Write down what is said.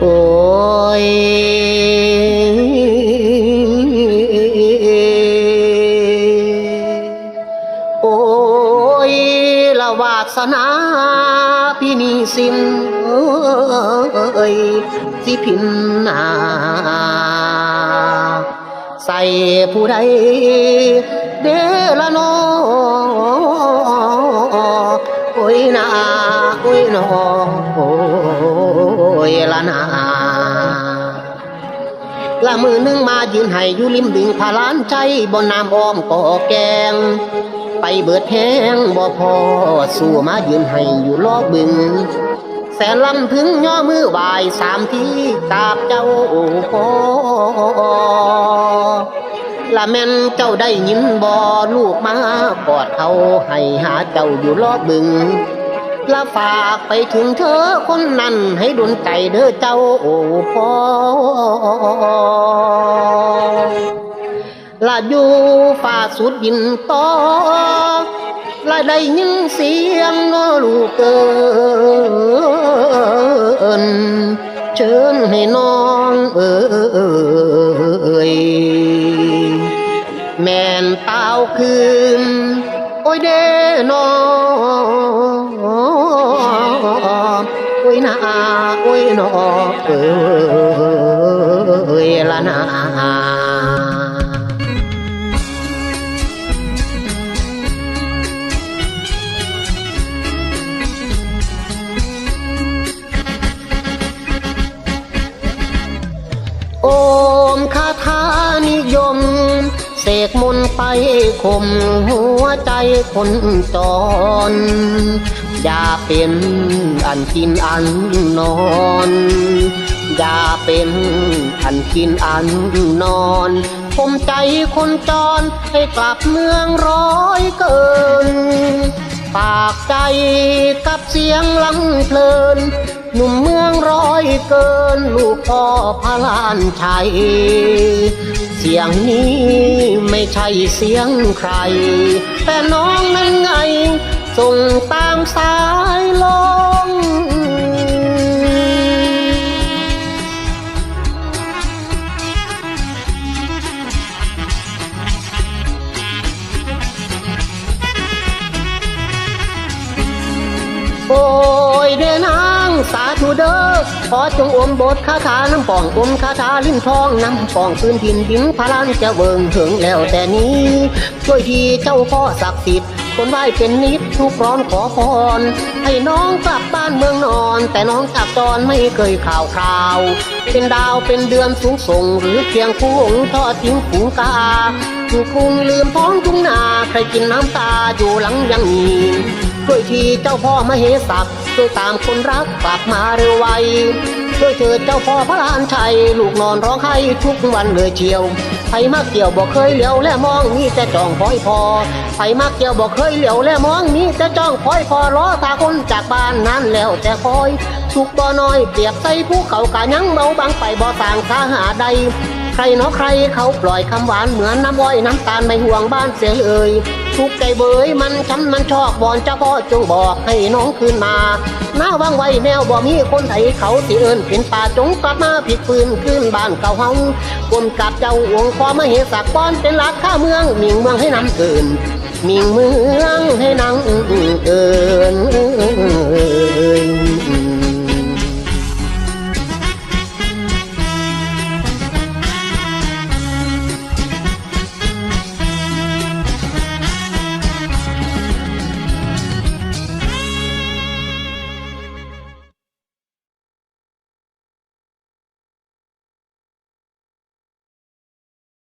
โอ้ยโอ้ยละวาสนาพี่นี่สินเอ้ยสิพินนาใส่ผู้ใดเดละนอ อ้ยนาโอ้ยนอโอ้ยละนาละมือนึงมายืนให้อยู่ริมดึงพาลานใจบนน้ำอ้อมก่อแกง ไปเบิดแห้งบ่พอสู้มายืนให้อยู่รอบบึง แสนลำถึงย่อมือวายสามทีกราบเจ้าพอ ละแม่นเจ้าได้ยินบ่ลูกมากอดเขาให้หาเจ้าอยู่รอบบึงละฝากไปถึงเธอคนนั้นให้ดลใจเด้อเจ้าโอ้พ่อละอยู่ฝ่าสุดยินต่อละได้ยินเสียงนอลูกเกินเชิญให้น้องเอ่ย แม่นเต้าคืน โอ้ยเด้นอโอ้ยนาโอ้ยนอเอ้ยละนา เสกมนไปข่มหัวใจคนจร อย่าเป็นอันกินอันนอน อย่าเป็นอันกินอันนอนผมใจคนจรให้กลับเมืองร้อยเกิน ปากใจกับเสียงลำเพลิน หนุ่มเมืองร้อยเกิน ลูกพ่อพระลานชัยเสียงนี้ ไม่ใช่เสียงใคร แต่น้องนั้นไง ส่งตามสายลมโอ้างสาธุเด้อขอจงอมบทคาถาน้ำป่องอมคาถาลิ้นทองน้ำป่องพื้นดินดินพลานจะเวิงถึงแล้วแต่นี้ ช่วยทีเจ้าพ่อศักดิ์สิทธิ์คนไหว้เป็นนิดทุกร้อนขอพร ให้น้องกลับบ้านเมืองนอน แต่น้องจากจรไม่เคยข่าวคราว เป็นดาวเป็นเดือนสูงส่ง หรือเพียงผู้หงทอดทิ้งฝูงกาอยู่กรุงลืมท้องทุ่งนา ใครกินน้ำตาอยู่หลังยังมีช่วยที เจ้าพ่อมเหสักช่วยตามคนรักกลับมาเร็วไวช่วยเถิดเจ้าพ่อพระลานชัย ลูกนอนร้องไห้ทุกวันเลยเชียวไผมาเกี่ยวบอกเคยเหลียวและมองมีแต่จ้องพอยพอไผมาเกี่ยวบอกเคยเหลียวและมองมีแต่จ้องพอยพอรอตาคนจากบ้านนั้นแล้วแต่คอย สุกบ่อน้อยเปียบใส่ภูเขากะยังเบาบางไปบ่อต่างสาหาใดใครเนาะใครเขาปล่อยคำหวานเหมือนน้ำอ้อยน้ำตาลไม่ห่วงบ้านเสียเลย ทุกใจเบยมันช้ำมันชอกบอนเจ้าพ่อจงบอกให้น้องคืนมาหน้าว่างไว้แนวบ่มีคนไทยเขาสิเอินเป็นป่าจงกลับมาผิดปืนขึ้นบ้านเก่าเฮากลมกับเจ้าอวงความมาเหสักป้อนเป็นรักข้าเมืองมิงเมืองให้นำเกินมิงเมือง